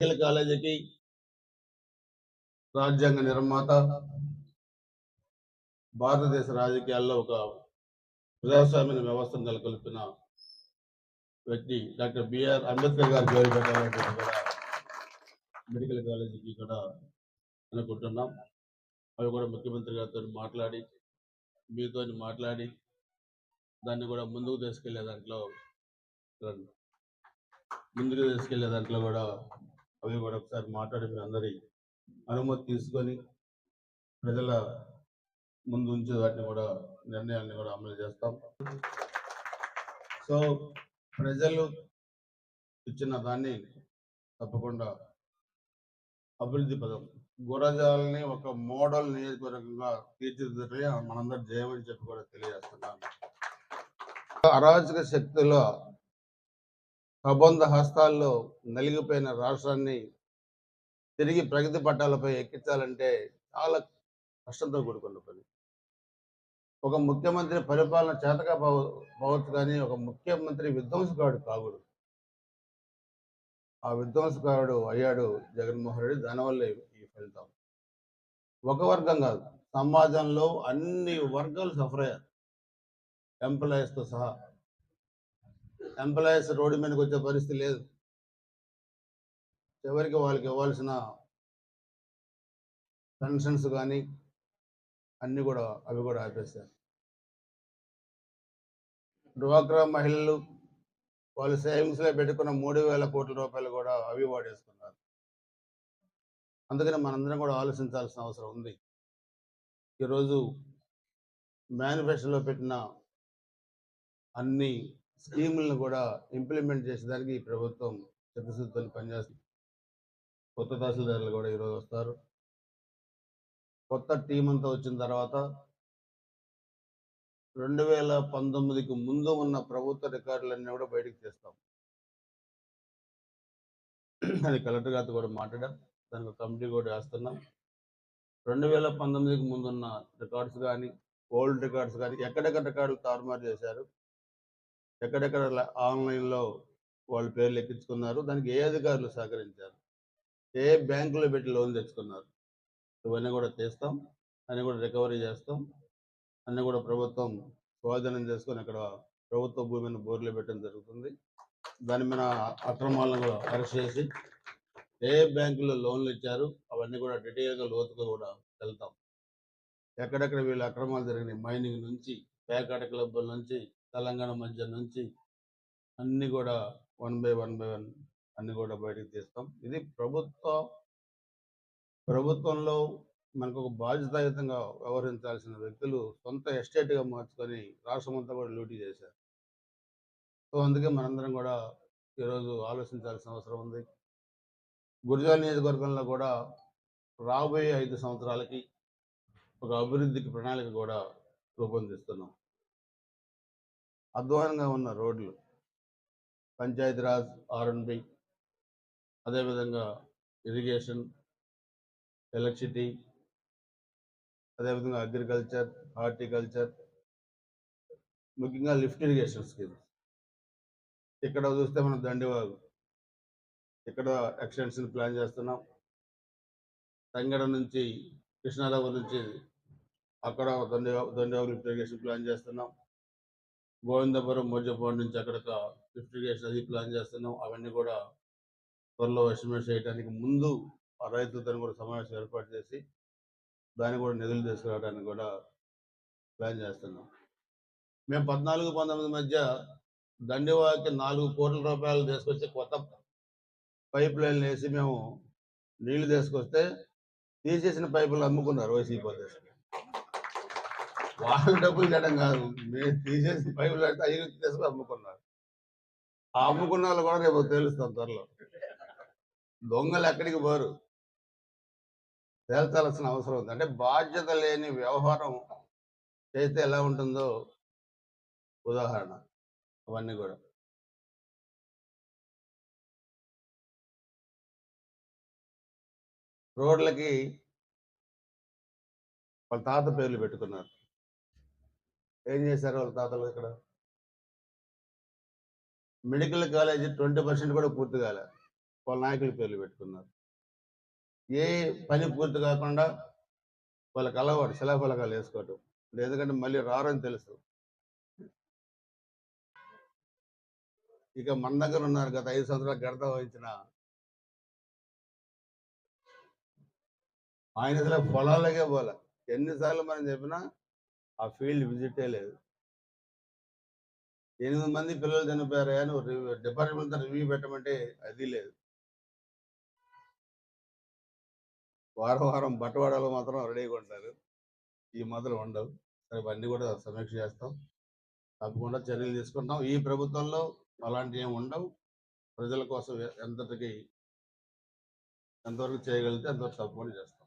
Medical కాలేజీకి రాజ్యాంగ నిర్మాత. భారతదేశ రాజకీయాల్లో ఒక ప్రజాస్వామ్య వ్యవస్థను నెలకొల్పిన వ్యక్తి డాక్టర్ బిఆర్ అంబేద్కర్ గారు పేరు పెట్టాలంటే కూడా మెడికల్ కాలేజీకి కూడా అనుకుంటున్నాం. అవి కూడా ముఖ్యమంత్రి గారితో మాట్లాడి మీతో మాట్లాడి దాన్ని కూడా ముందుకు తీసుకెళ్ళే దాంట్లో ముందుకు తీసుకెళ్ళే దాంట్లో కూడా అవి కూడా ఒకసారి మాట్లాడి మీ అందరి అనుమతి తీసుకొని ప్రజల ముందు ఉంచే వాటిని కూడా నిర్ణయాన్ని కూడా అమలు చేస్తాం. సో ప్రజలు ఇచ్చిన దాన్ని తప్పకుండా అభివృద్ధి పదం. గురజాలని ఒక మోడల్ నియోజకవర్గంగా తీర్చిదిద్దే మనందరి జయమని చెప్పి కూడా తెలియజేస్తున్నాను. అరాజక శక్తుల కబంధ హస్తాల్లో నలిగిపోయిన రాష్ట్రాన్ని తిరిగి ప్రగతి పట్టాలపై ఎక్కించాలంటే చాలా కష్టంతో కూడుకున్న పని. ఒక ముఖ్యమంత్రి పరిపాలన చేతగా పోవచ్చు కానీ ఒక ముఖ్యమంత్రి విధ్వంసకాడు కాగుడు ఆ విధ్వంసకారుడు అయ్యాడు జగన్మోహన్ రెడ్డి. దానివల్ల ఈ ఫలితం. ఒక వర్గం కాదు సమాజంలో అన్ని వర్గాలు సఫర్ అయ్యారు. ఎంప్లాయీస్తో సహా ఎంప్లాయీస్ రోడ్డు మీదకి వచ్చే పరిస్థితి లేదు. చివరికి వాళ్ళకి ఇవ్వాల్సిన పెన్షన్స్ కానీ అన్నీ కూడా అవి కూడా ఆపేశారు. డ్వాక్రా మహిళలు వాళ్ళు సేవింగ్స్లో పెట్టుకున్న మూడు వేల కోట్ల రూపాయలు కూడా అవి వాడేసుకున్నారు. అందుకని మనందరం కూడా ఆలోచించాల్సిన అవసరం ఉంది. ఈరోజు మేనిఫెస్టోలో పెట్టిన అన్ని స్కీములను కూడా ఇంప్లిమెంట్ చేసేదానికి ఈ ప్రభుత్వం చిత్తశుద్ధితో పనిచేస్తుంది. కొత్త తహసీల్దారులు కూడా ఈరోజు వస్తారు. కొత్త టీం అంతా వచ్చిన తర్వాత రెండు వేల పంతొమ్మిదికి ముందు ఉన్న ప్రభుత్వ రికార్డులన్నీ కూడా బయటకు తీస్తాం. అది కలెక్టర్ గారితో కూడా మాట్లాడాం. దానికి కమిటీ కూడా వేస్తున్నాం రెండు వేల పంతొమ్మిదికి ముందున్న రికార్డ్స్ కానీ ఓల్డ్ రికార్డ్స్ కానీ ఎక్కడెక్కడ రికార్డులు తారుమారు చేశారు? ఎక్కడెక్కడ ఆన్లైన్లో వాళ్ళ పేర్లు ఎక్కించుకున్నారు. దానికి ఏ అధికారులు సహకరించారు? ఏ బ్యాంకులో పెట్టి లోన్ తెచ్చుకున్నారు? ఇవన్నీ కూడా తీస్తాం. అన్నీ కూడా రికవరీ చేస్తాం. అన్నీ కూడా ప్రభుత్వం స్వాధీనం చేసుకొని అక్కడ ప్రభుత్వ భూమిని బోర్లు పెట్టడం జరుగుతుంది. దాని మీద అక్రమాలను కూడా అరెస్ట్ చేసి ఏ బ్యాంకులో లోన్లు ఇచ్చారు అవన్నీ కూడా డీటెయిల్గా లోతుగా కూడా వెళ్తాం. ఎక్కడెక్కడ వీళ్ళు అక్రమాలు జరిగినాయి? మైనింగ్ నుంచి పేకాట క్లబ్బుల నుంచి తెలంగాణ మధ్య నుంచి అన్నీ కూడా one by one by one అన్ని కూడా బయటకు తీస్తాం. ఇది ప్రభుత్వ ప్రభుత్వంలో మనకు ఒక బాధ్యతాయుతంగా వ్యవహరించాల్సిన వ్యక్తులు సొంత ఎస్టేట్గా మార్చుకొని రాష్ట్రం అంతా కూడా లూటీ చేశారు. సో అందుకే మనందరం కూడా ఈరోజు ఆలోచించాల్సిన అవసరం ఉంది. గురిజాల నియోజకవర్గంలో కూడా రాబోయే ఐదు సంవత్సరాలకి ఒక అభివృద్ధికి ప్రణాళిక కూడా రూపొందిస్తున్నాం. అధ్వానంగా ఉన్న రోడ్లు. పంచాయతీరాజ్ ఆర్ఎన్బి అదేవిధంగా ఇరిగేషన్ ఎలక్ట్రిసిటీ. అదేవిధంగా అగ్రికల్చర్ హార్టికల్చర్. ముఖ్యంగా లిఫ్ట్ ఇరిగేషన్ స్కీమ్స్. ఇక్కడ చూస్తే మనం దండివాగు. ఇక్కడ ఎక్స్టెన్షన్ ప్లాన్ చేస్తున్నాం. తంగడ నుంచి కృష్ణారావు నుంచి అక్కడ Dandivagu Dandivagu lift irrigation plan చేస్తున్నాం. గోవిందపురం మోజపాడు నుంచి అక్కడ ఫిఫ్టీ ఇరిగేషన్ అది ప్లాన్ చేస్తున్నాం. అవన్నీ కూడా త్వరలో ఎస్టిమేట్ చేయడానికి ముందు ఆ రైతులతో కూడా సమావేశం ఏర్పాటు చేసి దాన్ని కూడా నిధులు తీసుకురావడానికి కూడా ప్లాన్ చేస్తున్నాం. మేము పద్నాలుగు పంతొమ్మిది మధ్య దండివాకి నాలుగు కోట్ల రూపాయలు తీసుకొచ్చి కొత్త పైప్ లైన్లు వేసి మేము నీళ్ళు తీసుకొస్తే తీసేసిన పైపులు అమ్ముకున్నారు వైసీపీ ప్రదేశం వాళ్ళు డబ్బులు చేయడం కాదు. మేము తీసేసి పైపులు అంటే అవి తీసుకుని అమ్ముకున్నారు. ఆ అమ్ముకున్న వాళ్ళు కూడా రేపు తేలుస్తాం త్వరలో. దొంగలు ఎక్కడికి పోరు. తేల్చాల్సిన అవసరం ఉంది. అంటే బాధ్యత లేని వ్యవహారం చేస్తే ఎలా ఉంటుందో ఉదాహరణ. అవన్నీ కూడా. రోడ్లకి వాళ్ళ తాత పేర్లు పెట్టుకున్నారు. ఏం చేశారు వాళ్ళ తాతలు ఇక్కడ? మెడికల్ కాలేజీ ట్వంటీ పర్సెంట్ కూడా పూర్తి కాలే. వాళ్ళ నాయకుల పేర్లు పెట్టుకున్నారు. ఏ పని పూర్తి కాకుండా వాళ్ళకి అలవాటు శిలాఫలకాలు వేసుకోవటం. ఎందుకంటే మళ్ళీ రారని తెలుసు. ఇక మన దగ్గర ఉన్నారు గత ఐదు సంవత్సరాలు గడత వహించిన ఆయన అసలు పొలాలకే పోలే. ఎన్నిసార్లు మనం చెప్పినా ఆ ఫీల్డ్ విజిటే లేదు. ఎనిమిది మంది పిల్లలు చనిపోయారు అని రివ్యూ డిపార్ట్మెంట్ రివ్యూ పెట్టమంటే అది లేదు. వారం వారం బట్టవాడలు మాత్రం రెడీగా ఉంటారు. ఈ మాత్రం ఉండవు. సరే అన్నీ కూడా సమీక్ష చేస్తాం. తప్పకుండా చర్యలు తీసుకుంటాం. ఈ ప్రభుత్వంలో అలాంటివి ఏమి ఉండవు. ప్రజల కోసం ఎంతటికి ఎంతవరకు చేయగలిగితే అంతవరకు తప్పకుండా చేస్తాం.